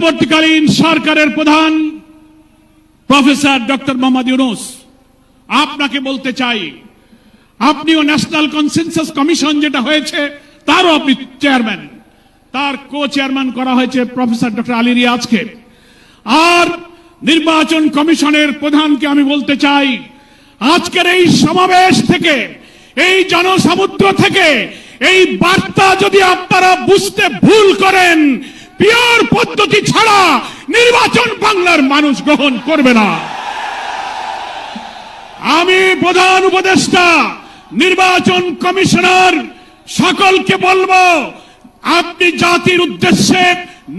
অন্তর্বর্তীকালীন সরকারের প্রধান প্রফেসর ডক্টর মোহাম্মদ ইউনুস, আপনাকে বলতে চাই, আপনিও ন্যাশনাল কনসেনসাস কমিশন যেটা হয়েছে, তারও আপনি চেয়ারম্যান। তার কো চেয়ারম্যান করা হয়েছে প্রফেসর ডক্টর আলী রিয়াজকে। আর নির্বাচন কমিশনের প্রধানকে আমি বলতে চাই, আজকের এই সমাবেশ থেকে, এই জনসমুদ্র থেকে, এই বার্তা যদি আপনারা বুঝতে ভুল করেন পিওর পদ্ধতি ছাড়া নির্বাচন বাংলার মানুষ গ্রহণ করবে না। আমি প্রধান উপদেষ্টা, নির্বাচন কমিশনার, সকলকে বলব, আপনি জাতির উদ্দেশ্যে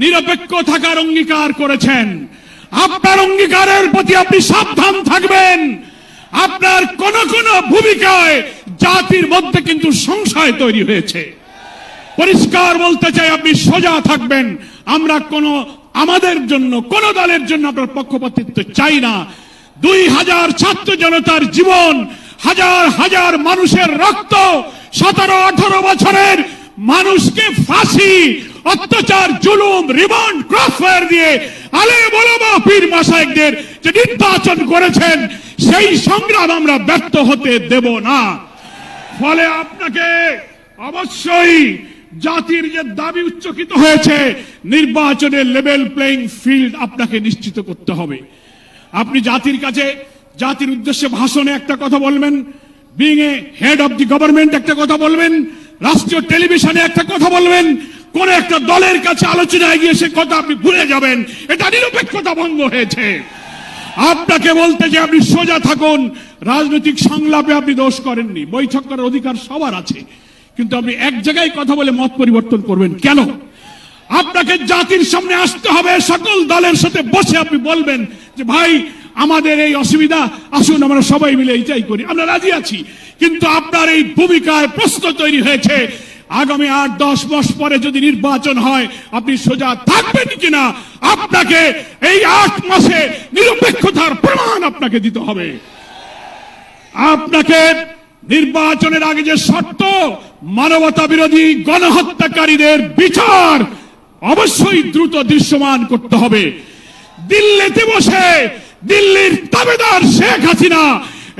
নিরপেক্ষ থাকার অঙ্গীকার করেছেন। আপনার অঙ্গীকারের প্রতি আপনি সাবধান থাকবেন। আপনার কোন কোন ভূমিকায় জাতির মধ্যে কিন্তু সংশয় তৈরি হয়েছে। পরিষ্কার বলতে চাই, আপনি সোজা থাকবেন। আমরা কোন, আমাদের জন্য, কোন দলের জন্য আপনার পক্ষপাতিত্ব চাই না। দুই হাজার ছাত্র জনতার জীবন, হাজার হাজার মানুষের রক্ত, সতেরো, আঠারো বছরের মানুষকে ফাঁসি, অত্যাচার, জুলুম রিবন্ড ক্রসফায়ার দিয়ে আলে বলবা পীর মাসাইকদের যে নির্বাচন করেছেন, সেই সংগ্রাম আমরা ব্যর্থ হতে দেব না। ফলে আপনাকে অবশ্যই জাতির যে দাবি উচ্চকিত হয়েছে, নির্বাচনের লেভেল প্লেইং ফিল্ড আপনাকে নিশ্চিত করতে হবে। আপনি জাতির কাছে, জাতির উদ্দেশ্যে ভাষণে একটা কথা বলবেন being a head of the government একটা কথা বলবেন, রাষ্ট্রীয় টেলিভিশনে একটা কথা বলবেন, কোন একটা দলের কাছে আলোচনায় গিয়ে সে কথা আপনি ভুলে যাবেন। এটা নিরপেক্ষতা ভঙ্গ হয়েছে। আপনাকে বলতে যে আপনি সোজা থাকুন, রাজনৈতিক সংলাপে আপনি দোষ করেননি, বৈঠক করার অধিকার সবার আছে। কিন্তু আপনি এক জায়গায় কথা বলে মত পরিবর্তন করবেন। কেন? আপনাকে জাতির সামনে আসতে হবে, সকল দলের সাথে বসে আপনি বলবেন যে, ভাই, আমাদের এই অসুবিধা, আসুন আমরা সবাই মিলে এইটাই করি। আমরা রাজি আছি, কিন্তু আপনার এই ভূমিকায় প্রশ্ন তৈরি হয়েছে, আগামী আট, দশ মাস পরে যদি নির্বাচন হয়, আপনি সোজা থাকবেন কিনা? আপনাকে এই আট মাসে নিরপেক্ষতার প্রমাণ আপনাকে দিতে হবে। আপনাকে নির্বাচনের আগে যে শর্ত মানবতা বিরোধী গণহত্যাকারীদের বিচার অবশ্যই দ্রুত দৃশ্যমান করতে হবে। দিল্লিতে বসে দিল্লির দাবেদার শেখ হাসিনা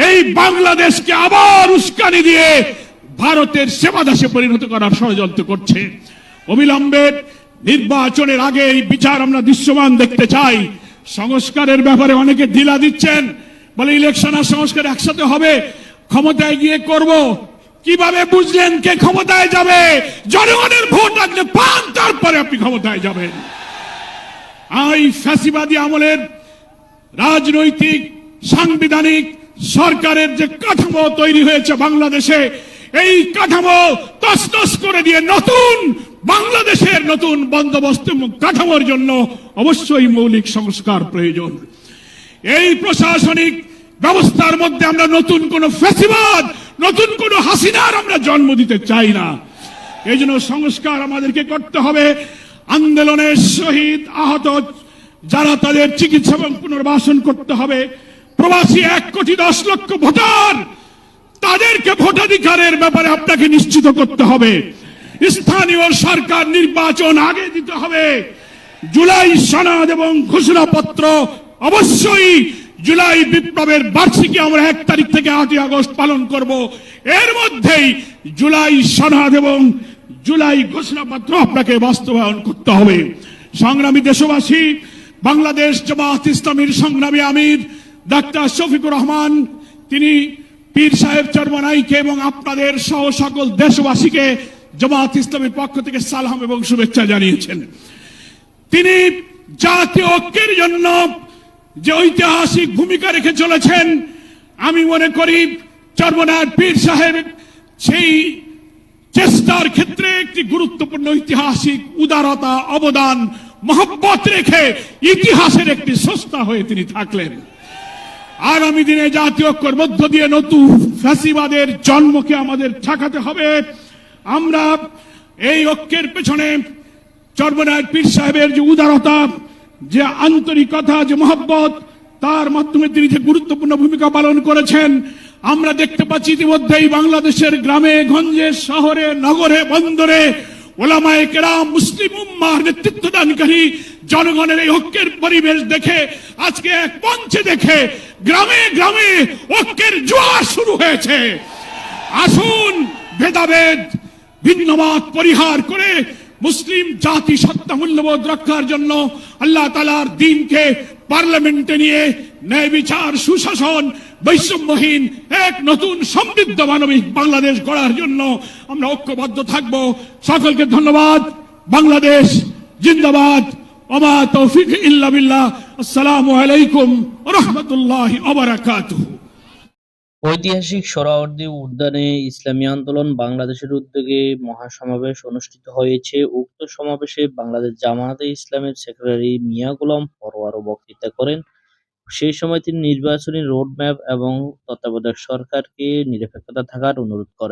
এই বাংলাদেশকে আবার উস্কানি দিয়ে ভারতের সেবাদাসে পরিণত করার ষড়যন্ত্র করছে। অবিলম্বে নির্বাচনের আগে এই বিচার আমরা দৃশ্যমান দেখতে চাই। সংস্কারের ব্যাপারে অনেকে ঢিলা দিচ্ছেন, বলে ইলেকশন আর সংস্কার একসাথে হবে, ক্ষমতায় গিয়ে করব। কীভাবে বুঝলেন কে ক্ষমতায় যাবে? জনগণের ভোট আপনি পান, তারপরে আপনি ক্ষমতায় যাবেন। এই ফ্যাসিবাদী আমলের রাজনৈতিক, সাংবিধানিক সরকারের যে কাঠামো তৈরি হয়েছে বাংলাদেশে, এই কাঠামো তসতস করে দিয়ে নতুন বাংলাদেশের নতুন বন্দোবস্ত কাঠামোর জন্য অবশ্যই মৌলিক সংস্কার প্রয়োজন। এই প্রশাসনিক ব্যবস্থার মধ্যে আমরা নতুন কোন ফেসিবাদ নতুন কোন হাসিনার আমরা জন্ম দিতে চাই না। এই জন্য সংস্কার আমাদেরকে করতে হবে। আন্দোলনের শহীদ আহত যারা তাদের চিকিৎসা এবং পুনর্বাসন করতে হবে। প্রবাসী এক কোটি দশ লক্ষ ভোটার, তাদেরকে ভোটাধিকারের ব্যাপারে আপনাকে নিশ্চিত করতে হবে। স্থানীয় সরকার নির্বাচন আগে দিতে হবে। জুলাই সনদ এবং ঘোষণাপত্র অবশ্যই জুলাই বিপ্লবের বার্ষিকী আমরা এক তারিখ থেকে আটই আগস্ট পালন করব। এর মধ্যেই জুলাই সনদ এবং জুলাই ঘোষণাপত্র আপনাকে বাস্তবায়ন করতে হবে। সংগ্রামী দেশবাসী, বাংলাদেশ জামাত ইসলামীর সংগ্রামী আমির, ডাক্তার শফিকুর রহমান, তিনি পীর সাহেব চরমনাইকে এবং আপনাদের সহ সকল দেশবাসীকে জামাত ইসলামের পক্ষ থেকে সালাম এবং শুভেচ্ছা জানিয়েছেন। তিনি জাতীয় ঐক্যের জন্য যে ঐতিহাসিক ভূমিকা রেখে চলেছেন, আমি মনে করি চর্মনার পীর সাহেব সেই চেষ্টার ক্ষেত্রে একটি গুরুত্বপূর্ণ ঐতিহাসিক উদারতা, অবদান, মহব্বত রেখে ইতিহাসের একটি সস্তা হয়ে তিনি থাকলেন। আগামী দিনে জাতীয় ঐক্যর মধ্য দিয়ে নতুন ফ্যাসিবাদের জন্মকে আমাদের ঠেকাতে হবে। আমরা এই ঐক্যের পেছনে চর্মনায় পীর সাহেবের যে উদারতা যে আন্তরিকতা যে মহব্বত, তার মাধ্যমে তিনি যে গুরুত্বপূর্ণ ভূমিকা পালন করেছেন, আমরা দেখতে পাচ্ছি ইতিমধ্যেই বাংলাদেশের গ্রামে, গঞ্জে, শহরে, নগরে, বন্দরে ওলামায়ে কেরাম, মুসলিম উম্মার নেতৃত্বদানকারী জনগণের এই ঐক্যের পরিবেশ দেখে, আজকে এক মঞ্চে দেখে গ্রামে গ্রামে ঐক্যের জোয়ার শুরু হয়েছে। আসুন ভেদাভেদ, ভিন্নমত পরিহার করে মুসলিম জাতি সত্তা মূল্যবোধ রক্ষার জন্য আল্লাহ তালার দিনকে পার্লামেন্টে নিয়ে ন্যায় বিচার, সুশাসন, বৈষম্যহীন এক নতুন সমৃদ্ধ মানবিক বাংলাদেশ গড়ার জন্য আমরা ঐক্যবদ্ধ থাকব। সকলকে ধন্যবাদ। বাংলাদেশ জিন্দাবাদ। ওমা তৌফিক ইল্লা বিল্লাহ। আসসালামু আলাইকুম রহমতুল্লাহ ওবারাকাতুহু ঐতিহাসিক সোহরাওয়ার্দী উদ্যানে ইসলামী আন্দোলন বাংলাদেশের উদ্যোগে মহাসমাবেশ অনুষ্ঠিত হয়েছে। উক্ত সমাবেশে বাংলাদেশ জামায়াতে ইসলামের সেক্রেটারি মিয়া গোলাম পরোয়ারও বক্তৃতা করেন। সেই সময় তিনি নির্বাচনী রোডম্যাপ এবং তত্ত্বাবধায়ক সরকারকে নিরপেক্ষতা থাকার অনুরোধ করেন।